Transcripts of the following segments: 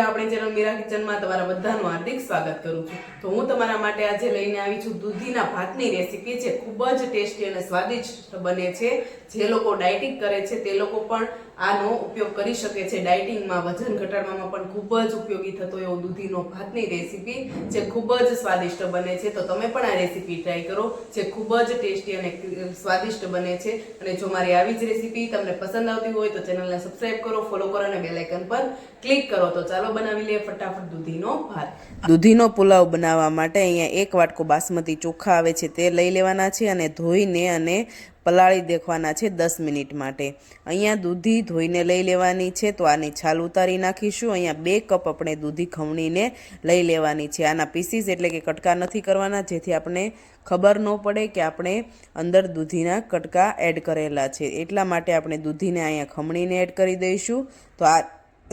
પહેલા આપણી ચેનલ મીરા કિચનમાં તમારા બધાનું હાર્દિક સ્વાગત કરું છું. તો હું તમારા માટે આજે લઈને આવી છું દૂધીના ભાતની રેસીપી જે ખૂબ જ ટેસ્ટી અને સ્વાદિષ્ટ બને છે. જે લોકો ડાયટિંગ કરે છે, તે લોકો પણ આનો ઉપયોગ કરી શકે છે. ડાયટિંગમાં, વજન ઘટાડવામાં પણ ખૂબ જ ઉપયોગી થતો એવો દૂધીનો ભાતની રેસીપી જે ખૂબ જ સ્વાદિષ્ટ બને છે. તો તમે પણ આ રેસીપી ટ્રાય કરો, જે ખૂબ જ ટેસ્ટી અને સ્વાદિષ્ટ બને છે. અને જો મારી આવી જ રેસીપી તમને પસંદ આવતી હોય તો ચેનલને સબસ્ક્રાઇબ કરો, ફોલો કરો અને બેલાઇકન પર ક્લિક કરો. તો ચાલો બનાવી લઈએ ફટાફટ દૂધીનો ભાત. દૂધીનો પુલાવ બનાવવા માટે અહીંયા એક વાટકો બાસમતી ચોખા આવે છે, તે લઈ લેવાના છે અને ધોઈને અને પલાળી દેખવાના છે દસ મિનિટ માટે. અહીંયા દૂધી ધોઈને લઈ લેવાની છે, તો આની છાલ ઉતારી નાખીશું. અહીંયા બે કપ આપણે દૂધી ખમણીને લઈ લેવાની છે. આના પીસીસ એટલે કે કટકા નથી કરવાના, જેથી આપણે ખબર ન પડે કે આપણે અંદર દૂધીના કટકા એડ કરેલા છે. એટલા માટે આપણે દૂધીને અહીંયા ખમણીને એડ કરી દઈશું. તો આ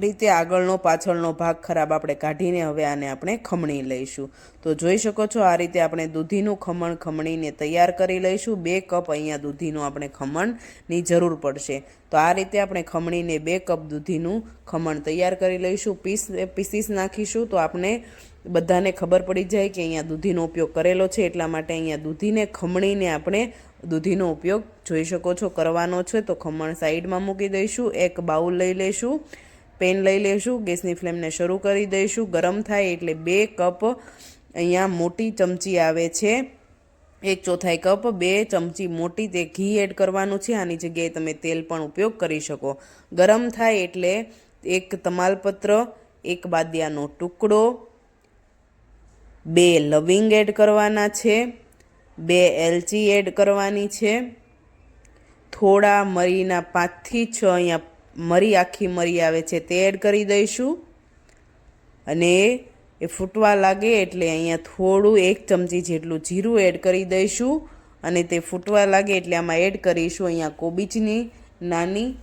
રીતે આગળનો, પાછળનો ભાગ ખરાબ આપણે કાઢીને હવે આને આપણે ખમણી લઈશું. તો જોઈ શકો છો, આ રીતે આપણે દૂધીનું ખમણ ખમણીને તૈયાર કરી લઈશું. બે કપ અહીંયા દૂધીનું આપણે ખમણની જરૂર પડશે. તો આ રીતે આપણે ખમણીને બે કપ દૂધીનું ખમણ તૈયાર કરી લઈશું. પીસ, પીસીસ નાખીશું તો આપણે બધાને ખબર પડી જાય કે અહીંયા દૂધીનો ઉપયોગ કરેલો છે. એટલા માટે અહીંયા દૂધીને ખમણીને આપણે દૂધીનો ઉપયોગ જોઈ શકો છો, કરવાનો છે. તો ખમણ સાઈડમાં મૂકી દઈશું. એક બાઉલ લઈ લઈશું. પેન લઈ લઈશું ગેસની ફ્લેમને શરૂ કરી દઈશું. ગરમ થાય એટલે બે કપ અહીંયા મોટી ચમચી આવે છે. એક ચોથાઈ કપ, બે ચમચી મોટી તે ઘી એડ કરવાનું છે. આની જગ્યાએ તમે તેલ પણ ઉપયોગ કરી શકો. ગરમ થાય એટલે એક તમાલપત્ર, એક બાદિયાનો ટુકડો, બે લવિંગ એડ કરવાના છે, બે એલચી એડ કરવાની છે. થોડા મરીના પાંચથી છ અહીંયા મરી આખી મરી આવે છે તે એડ કરી દઈશું. અને એ ફૂટવા લાગે એટલે અહીંયા થોડું એક ચમચી જેટલું જીરું એડ કરી દઈશું. અને તે ફૂટવા લાગે એટલે આમાં એડ કરીશું અહીંયા કોબીજની નાની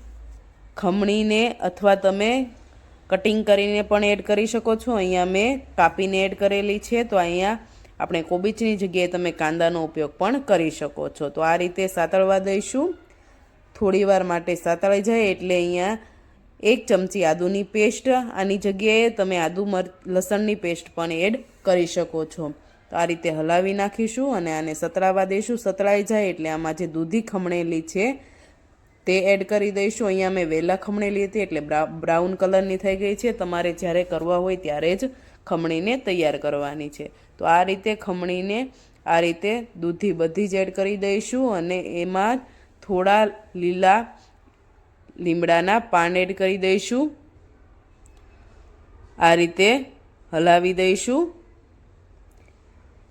ખમણીને અથવા તમે કટિંગ કરીને પણ એડ કરી શકો છો. અહીંયા મેં કાપીને એડ કરેલી છે તો અહીંયા આપણે કોબીજની જગ્યાએ તમે કાંદાનો ઉપયોગ પણ કરી શકો છો. તો આ રીતે સાતળવા દઈશું. થોડી વાર માટે સાતળાઈ જાય એટલે અહીંયા એક ચમચી આદુની પેસ્ટ આની જગ્યાએ તમે આદુ મર, લસણની પેસ્ટ પણ એડ કરી શકો છો. તો આ રીતે હલાવી નાખીશું અને આને સતળાવા દઈશું. સતળાઈ જાય એટલે આમાં જે દૂધી ખમણેલી છે તે એડ કરી દઈશું. અહીંયા મેં વેલા ખમણેલી હતી એટલે બ્રાઉન કલરની થઈ ગઈ છે. તમારે જ્યારે કરવા હોય ત્યારે જ ખમણીને તૈયાર કરવાની છે. તો આ રીતે ખમણીને આ રીતે દૂધી બધી જ એડ કરી દઈશું અને એમાં થોડા લીલા લીમડાના પાન એડ કરી દઈશું. આ રીતે હલાવી દઈશું.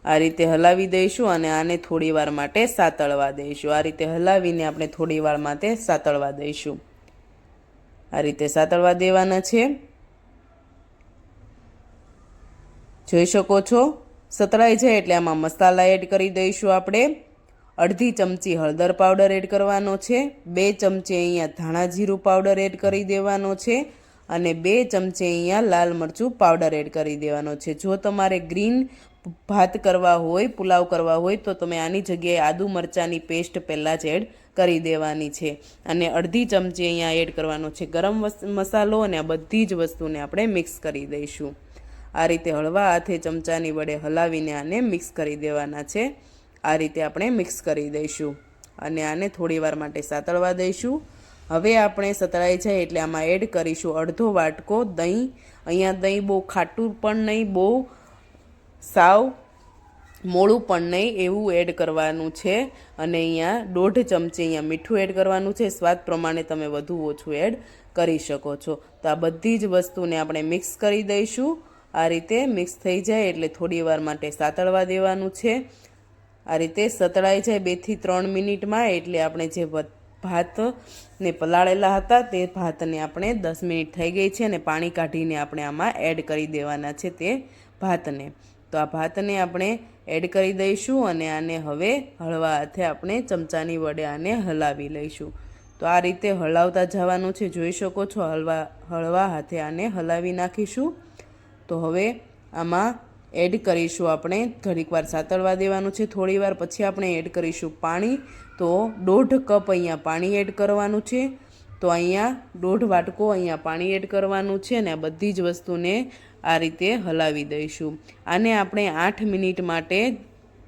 આ રીતે હલાવી દઈશું અને આને થોડી વાર માટે સાતળવા દઈશું. આ રીતે હલાવીને આપણે થોડી વાર માટે સાતળવા દઈશું. આ રીતે સાતળવા દેવાના છે. જોઈ શકો છો? સતળાઈ જાય એટલે આમાં મસાલા એડ કરી દઈશું આપણે. અડધી ચમચી હળદર પાવડર એડ કરવાનો છે, બે ચમચી અહીંયા ધાણા જીરું પાવડર એડ કરી દેવાનો છે અને બે ચમચી અહીંયા લાલ મરચું પાવડર એડ કરી દેવાનો છે. જો તમારે ગ્રીન ભાત કરવા હોય, પુલાવ કરવા હોય, તો તમે આની જગ્યાએ આદુ મરચાંની પેસ્ટ પહેલાં જ એડ કરી દેવાની છે. અને અડધી ચમચી અહીંયા એડ કરવાનો છે ગરમ મસાલો અને આ બધી જ વસ્તુને આપણે મિક્સ કરી દઈશું. આ રીતે હળવા હાથે ચમચાની વડે હલાવીને આને મિક્સ કરી દેવાના છે. આ રીતે આપણે મિક્સ કરી દઈશું અને આને થોડી વાર માટે સાતળવા દઈશું. હવે આપણે સતળાઈ જાય એટલે આમાં એડ કરીશું અડધો વાટકો દહીં. અહીંયા દહીં બહુ ખાટું પણ નહીં, બહુ સાવ મોળું પણ નહીં એવું એડ કરવાનું છે. અને અહીંયા દોઢ ચમચી અહીંયા મીઠું એડ કરવાનું છે. સ્વાદ પ્રમાણે તમે વધુ ઓછું એડ કરી શકો છો. તો આ બધી જ વસ્તુને આપણે મિક્સ કરી દઈશું. આ રીતે મિક્સ થઈ જાય એટલે થોડી વાર માટે સાતળવા દેવાનું છે. આ રીતે સતળાઈ જાય બેથી ત્રણ મિનિટમાં એટલે આપણે જે ભાતને પલાળેલા હતા તે ભાતને આપણે દસ મિનિટ થઈ ગઈ છે અને પાણી કાઢીને આપણે આમાં એડ કરી દેવાના છે તે ભાતને. તો આ ભાતને આપણે એડ કરી દઈશું અને આને હવે હળવા હાથે આપણે ચમચાની વડે આને હલાવી લઈશું. તો આ રીતે હલાવતા જવાનું છે, જોઈ શકો છો, હળવા હળવા હાથે આને હલાવી નાખીશું. તો હવે આમાં એડ કરીશું આપણે. ઘણીકવાર સાતળવા દેવાનું છે. થોડી વાર પછી આપણે એડ કરીશું પાણી. તો દોઢ કપ અહીંયા પાણી એડ કરવાનું છે. તો અહીંયા દોઢ વાટકો અહીંયા પાણી એડ કરવાનું છે અને આ બધી જ વસ્તુને આ રીતે હલાવી દઈશું. આને આપણે આઠ મિનિટ માટે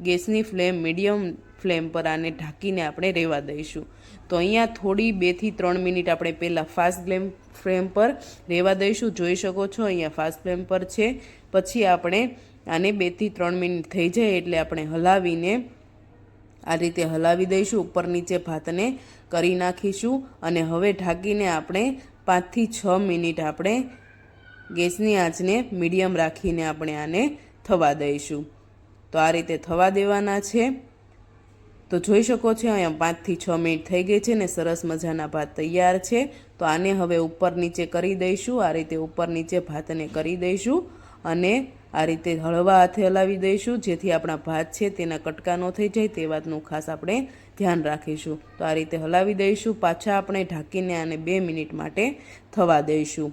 ગેસની ફ્લેમ, મીડિયમ ફ્લેમ પર આને ઢાંકીને આપણે રહેવા દઈશું. તો અહીંયા થોડી બેથી ત્રણ મિનિટ આપણે પહેલાં ફાસ્ટ ફ્લેમ ફ્લેમ પર રહેવા દઈશું. જોઈ શકો છો અહીંયા ફાસ્ટ ફ્લેમ પર છે. પછી આપણે આને બેથી ત્રણ મિનિટ થઈ જાય એટલે આપણે હલાવીને આ રીતે હલાવી દઈશું. ઉપર નીચે ભાતને કરી નાખીશું અને હવે ઢાંકીને આપણે પાંચથી છ મિનિટ આપણે ગેસની આંચને મીડિયમ રાખીને આપણે આને થવા દઈશું. તો આ રીતે થવા દેવાના છે. તો જોઈ શકો છો અહીંયા પાંચથી છ મિનિટ થઈ ગઈ છે ને સરસ મજાના ભાત તૈયાર છે. તો આને હવે ઉપર નીચે કરી દઈશું. આ રીતે ઉપર નીચે ભાતને કરી દઈશું અને આ રીતે હળવા હાથે હલાવી દઈશું, જેથી આપણા ભાત છે તેના કટકા ન થઈ જાય તે વાતનું ખાસ આપણે ધ્યાન રાખીશું. તો આ રીતે હલાવી દઈશું, પાછા આપણે ઢાંકીને આને બે મિનિટ માટે થવા દઈશું.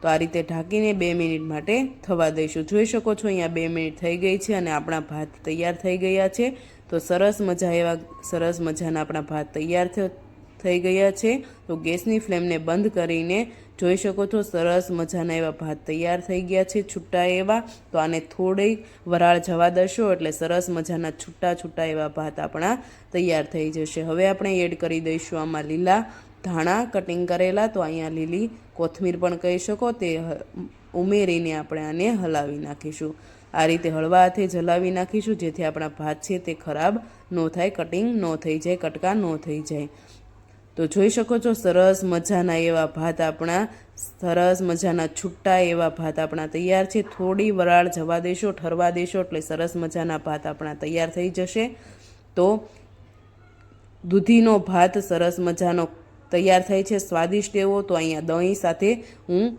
તો આ રીતે ઢાંકીને બે મિનિટ માટે થવા દઈશું. જોઈ શકો છો અહીંયા બે મિનિટ થઈ ગઈ છે અને આપણા ભાત તૈયાર થઈ ગયા છે. તો સરસ મજા એવા સરસ મજાના આપણા ભાત તૈયાર થઈ ગયા છે. તો ગેસની ફ્લેમને બંધ કરીને જોઈ શકો છો, સરસ મજાના એવા ભાત તૈયાર થઈ ગયા છે છૂટા એવા. તો આને થોડી વરાળ જવા દેશો એટલે સરસ મજાના છૂટા છૂટા એવા ભાત આપણા તૈયાર થઈ જશે. હવે આપણે એડ કરી દઈશું આમાં લીલા ધાણા કટિંગ કરેલા. તો અહીંયા લીલી કોથમીર પણ કહી શકો, તે ઉમેરીને આપણે આને હલાવી નાખીશું. આ રીતે હળવા હાથે જલાવી નાખીશું, જેથી આપણા ભાત છે તે ખરાબ ન થાય કટિંગ ન થઈ જાય, કટકા ન થઈ જાય. તો જોઈ શકો છો, સરસ મજાના એવા ભાત આપણા, સરસ મજાના છૂટા એવા ભાત આપણા તૈયાર છે. થોડી વરાળ જવા દેશો, ઠરવા દેશો એટલે સરસ મજાના ભાત આપણા તૈયાર થઈ જશે. તો દૂધીનો ભાત સરસ મજાનો તૈયાર થાય છે, સ્વાદિષ્ટ એવો. તો અહીંયા દહીં સાથે હું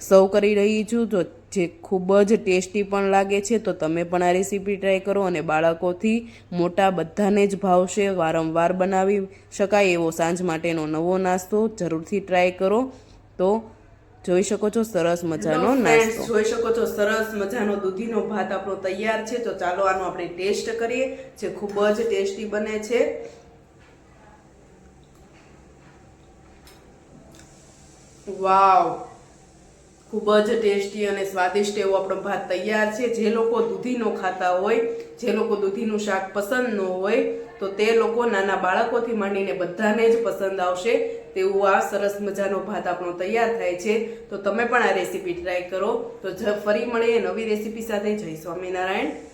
સર્વ કરી રહી છું. તો જે ખૂબ જ ટેસ્ટી પણ લાગે છે તો તમે પણ આ રેસીપી ટ્રાય કરો અને બાળકોથી મોટા બધાને જ ભાવશે વારંવાર બનાવી શકાય એવો સાંજ માટેનો નવો નાસ્તો જરૂરથી ટ્રાય કરો. તો જોઈ શકો છો સરસ મજાનો નાસ્તો. જોઈ શકો છો સરસ મજાનો દૂધીનો ભાત આપણો તૈયાર છે તો ચાલો આનો આપણે ટેસ્ટ કરીએ જે ખૂબ જ ટેસ્ટી બને છે. વાવ ખૂબ જ ટેસ્ટી અને સ્વાદિષ્ટ એવો આપણો ભાત તૈયાર છે. જે લોકો દૂધીનો ખાતા હોય, જે લોકો દૂધીનું શાક પસંદ ન હોય, તો તે લોકો નાના બાળકોથી માંડીને બધાને જ પસંદ આવશે. તેવું આ સરસ મજાનો ભાત આપણો તૈયાર થાય છે. તો તમે પણ આ રેસીપી ટ્રાય કરો. તો ફરી મળીએ નવી રેસીપી સાથે. જય સ્વામિનારાયણ.